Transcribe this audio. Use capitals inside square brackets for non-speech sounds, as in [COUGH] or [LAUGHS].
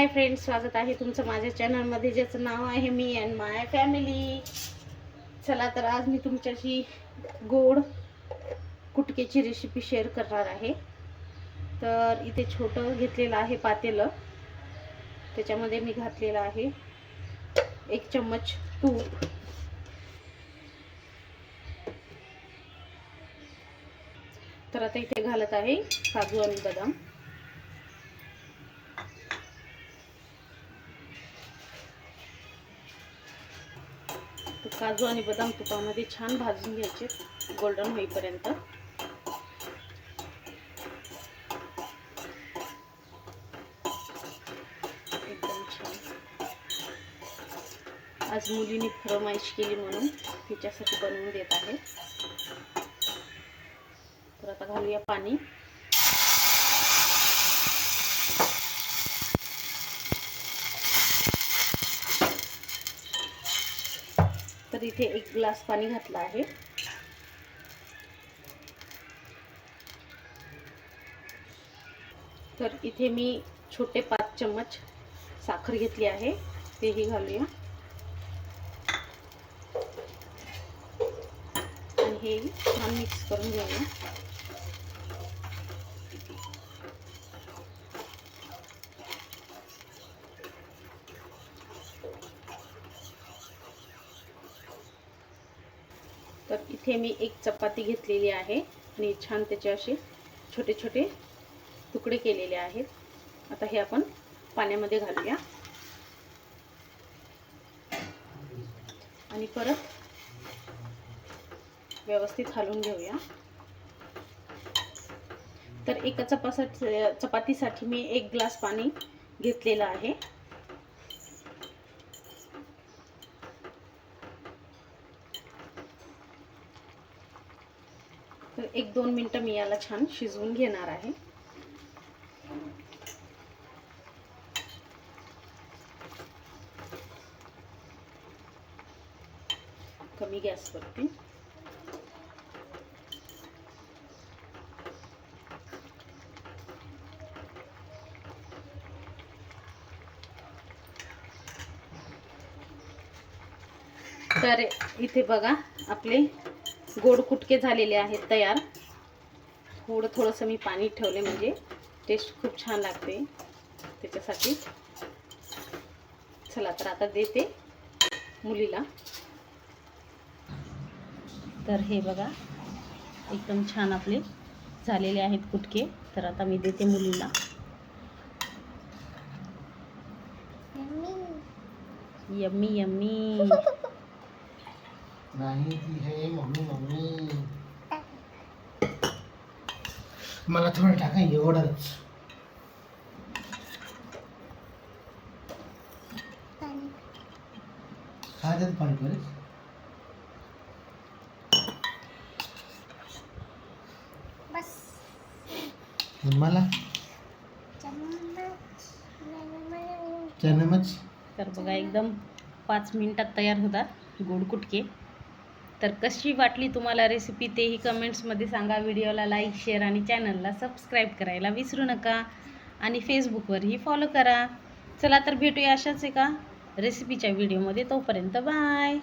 Hi friends स्वागत आहे तुमचं माझ्या चॅनलमध्ये ज्याचं नाव आहे मी अँड माय फॅमिली चला तर आज मी तुमच्याशी गोड कुटकेची रेसिपी शेअर करणार आहे. तर इथे छोटं घेतलेलं आहे पातेलं. त्याच्यामध्ये मी घातलेलं आहे एक चम्मच तूप. तर आता इथे घालत आहे काजू आणि बदाम. काजू आणि बदाम तुपामध्ये छान भाजून घ्यायचे गोल्डन होईपर्यंत. एकदम छान. आज मुलीने फरमाईश केली म्हणून तिच्यासाठी बनवून देत आहे. तर आता घालूया पाणी. तर इथे एक ग्लास पाणी घातलं आहे. तर इथे मी छोटे पाच चम्मच साखर घेतली आहे. तेही घालूया. आणि हे छान मिक्स करून घेऊया. तर इथे मी एक चपाती घेतलेली आहे आणि छान त्याचे असे छोटे छोटे तुकडे केलेले आहेत. आता हे आपण पाण्यामध्ये घालूया. आणि परत व्यवस्थित हलवून घेऊया. तर एका चपासा चपातीसाठी मी एक ग्लास पाणी घेतलेलं आहे. तर एक दोन मिनटं मी याला छान शिजवून घेणार आहे. कमी गॅसवरती तर इथे बघा आपले गोड कुटके झालेले आहेत तयार. थोडं थोडंसं मी पाणी ठेवले म्हणजे टेस्ट खूप छान लागते. त्याच्यासाठी चला तर आता देते मुलीला. तर हे बघा एकदम छान आपले झालेले आहेत कुटके. तर आता मी देते मुलीला. Yummy yummy. [LAUGHS] नाही ती है मम्मी मम्मी. मला थोडं टाका एवढंच. हा त्यात पाणी बरेच मला तर बघा एकदम पाच मिनिटात तयार होतात गोड कुटके तर कशी वाटली तुम्हाला रेसिपी तेही कमेंट्समध्ये सांगा. व्हिडिओला लाईक शेअर आणि चॅनलला सबस्क्राईब करायला विसरू नका. आणि फेसबुकवरही फॉलो करा. चला तर भेटूया अशाच एका रेसिपीच्या व्हिडिओमध्ये तोपर्यंत बाय